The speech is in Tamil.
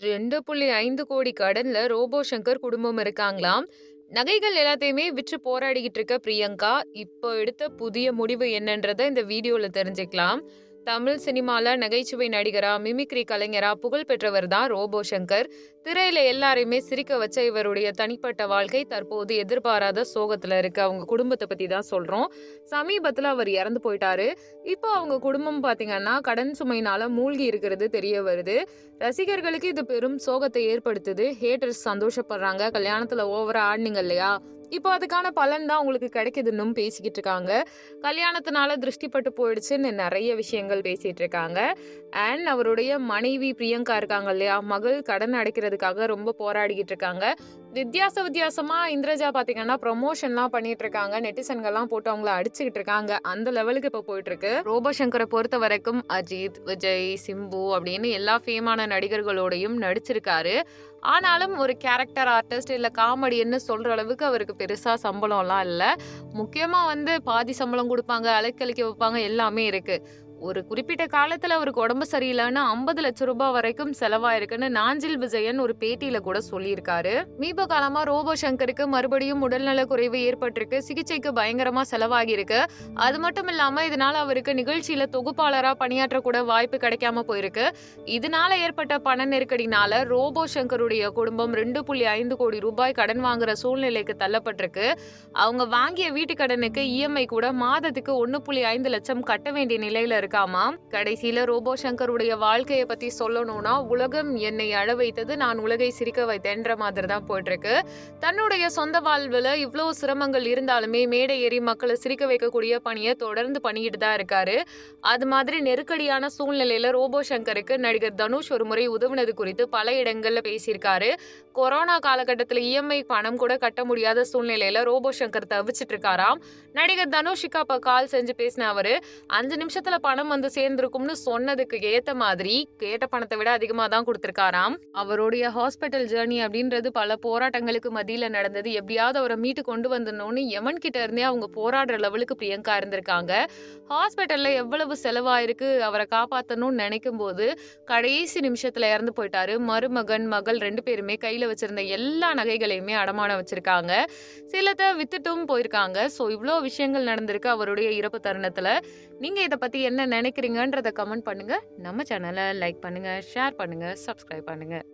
2.5 கோடி கடன்ல ரோபோ சங்கர் குடும்பம் இருக்காங்களாம். நகைகள் எல்லாத்தையுமே விற்று போராடிக்கிட்டு இருக்க பிரியங்கா, இப்போ எடுத்த புதிய முடிவு என்னன்றத இந்த வீடியோல தெரிஞ்சுக்கலாம். தமிழ் சினிமால நகைச்சுவை நடிகரா, மிமிக்ரி கலைஞரா புகழ் பெற்றவர் தான் ரோபோ சங்கர். திரையில எல்லாரையுமே சிரிக்க வச்ச இவருடைய தனிப்பட்ட வாழ்க்கை தற்போது எதிர்பாராத சோகத்துல இருக்கு. அவங்க குடும்பத்தை பத்தி தான் சொல்றோம். சமீபத்துல அவர் இறந்து போயிட்டாரு. இப்போ அவங்க குடும்பம் பாத்தீங்கன்னா, கடன் சுமையினால மூழ்கி இருக்கிறது தெரிய வருது. ரசிகர்களுக்கு இது பெரும் சோகத்தை ஏற்படுத்துது. ஹேட்டர்ஸ் சந்தோஷப்படுறாங்க. கல்யாணத்துல ஓவரா ஆடினீங்க இல்லையா? இப்போ அதுக்கான பலன் தான் உங்களுக்கு கிடைக்குதுன்னு பேசிக்கிட்டு இருக்காங்க. கல்யாணத்தினால திருஷ்டி பட்டு போயிடுச்சுன்னு நிறைய விஷயங்கள் பேசிட்டு இருக்காங்க. அண்ட் அவருடைய மனைவி பிரியங்கா இருக்காங்க இல்லையா? மகள் கடன் அடைக்கிறதுக்காக ரொம்ப போராடிக்கிட்டு இருக்காங்க. வித்தியாச வித்தியாசமா இந்திரஜா பாத்தீங்கன்னா, ப்ரொமோஷன்லாம் பண்ணிட்டு இருக்காங்க. நெட்டிசன்கள்லாம் போட்டு அவங்கள அடிச்சுக்கிட்டு இருக்காங்க. அந்த லெவலுக்கு இப்போ போயிட்டு இருக்கு. ரோபோ பொறுத்த வரைக்கும் அஜித், விஜய், சிம்பு அப்படின்னு எல்லா ஃபேமான நடிகர்களோடையும் நடிச்சிருக்காரு. ஆனாலும் ஒரு கேரக்டர் ஆர்டிஸ்ட் இல்ல காமெடின்னு சொல்ற அளவுக்கு அவருக்கு பெருசா சம்பளம்லாம் இல்ல. முக்கியமா வந்து பாதி சம்பளம் கொடுப்பாங்க அலைக்கழிக்க வைப்பாங்க எல்லாமே இருக்கு. ஒரு குறிப்பிட்ட காலத்துல அவருக்கு உடம்பு சரியில்லைன்னு ஐம்பது லட்சம் ரூபாய் வரைக்கும் செலவாயிருக்குன்னு நாஞ்சில் விஜயன் ஒரு பேட்டியில கூட சொல்லியிருக்காரு. மீப காலமா ரோபோ சங்கருக்கு மறுபடியும் உடல்நல குறைவு ஏற்பட்டிருக்கு. சிகிச்சைக்கு பயங்கரமா செலவாகியிருக்கு. அது மட்டும் இல்லாம இதனால அவருக்கு நிகழ்ச்சியில தொகுப்பாளரா பணியாற்ற கூட வாய்ப்பு கிடைக்காம போயிருக்கு. இதனால ஏற்பட்ட பண நெருக்கடினால ரோபோ சங்கருடைய குடும்பம் 2.5 கோடி ரூபாய் கடன் வாங்குற சூழ்நிலைக்கு தள்ளப்பட்டிருக்கு. அவங்க வாங்கிய வீட்டு கடனுக்கு இஎம்ஐ கூட மாதத்துக்கு 1.5 லட்சம் கட்ட வேண்டிய நிலையில இருக்காமா கடைசியில ரோபோ சங்கருடைய வாழ்க்கைய பத்தி சொல்லணும்னா, உலகம் என்னை அழ வைத்தது, நான் உலகை சிரிக்க வைத்தேன்ற மாதிரி தான் போயிட்டு இருக்கு. தன்னுடைய சொந்த வாழ்வுல இவ்வளவு சிரமங்கள் இருந்தாலுமே மேடை ஏறி மக்களை சிரிக்க வைக்கக்கூடிய பணியை தொடர்ந்து பண்ணிக்கிட்டு தான் இருக்காரு. அது மாதிரி நெருக்கடியான சூழ்நிலையில ரோபோ சங்கருக்கு நடிகர் தனுஷ் ஒரு முறை உதவுனது குறித்து பல இடங்கள்ல பேசியிருக்காரு. கொரோனா காலகட்டத்துல இஎம்ஐ பணம் கூட கட்ட முடியாத சூழ்நிலையில ரோபோ சங்கர் தவிச்சிட்டு இருக்காராம். நடிகர் தனுஷிக்கு அப்ப கால் செஞ்சு பேசின அவரு, அஞ்சு நிமிஷத்துல பணம் பணம் வந்து சேர்ந்திருக்கும்னு சொன்னதுக்கு ஏத்த மாதிரி கேட்ட பணத்தை விட அதிகமா தான் கொடுத்துருக்காராம் அவருடைய ஹாஸ்பிட்டல் ஜேர்னி அப்படின்றது பல போராட்டங்களுக்கு மத்தியில நடந்தது. எப்படியாவது அவரை மீட்டு கொண்டு வந்துடணும்னு எமன் கிட்ட இருந்தே அவங்க போராடுற லெவலுக்கு பிரியங்கா இருந்திருக்காங்க. ஹாஸ்பிட்டல்ல எவ்வளவு செலவாயிருக்கு காப்பாற்றணும்னு காப்பாத்தணும்னு நினைக்கும்போது, கடைசி நிமிஷத்துல இறந்து போயிட்டாரு. மருமகன், மகள் ரெண்டு பேருமே கையில வச்சிருந்த எல்லா நகைகளையுமே அடமானம் வச்சிருக்காங்க. சிலத்தை வித்துட்டும் போயிருக்காங்க. ஸோ இவ்வளோ விஷயங்கள் நடந்திருக்கு அவருடைய இறப்பு தருணத்துல. நீங்க இதை பத்தி என்ன நினைக்கிறீங்கன்றத கமெண்ட் பண்ணுங்கள் நம்ம சேனலை லைக் பண்ணுங்கள் ஷேர் பண்ணுங்கள் சப்ஸ்கிரைப் பண்ணுங்கள்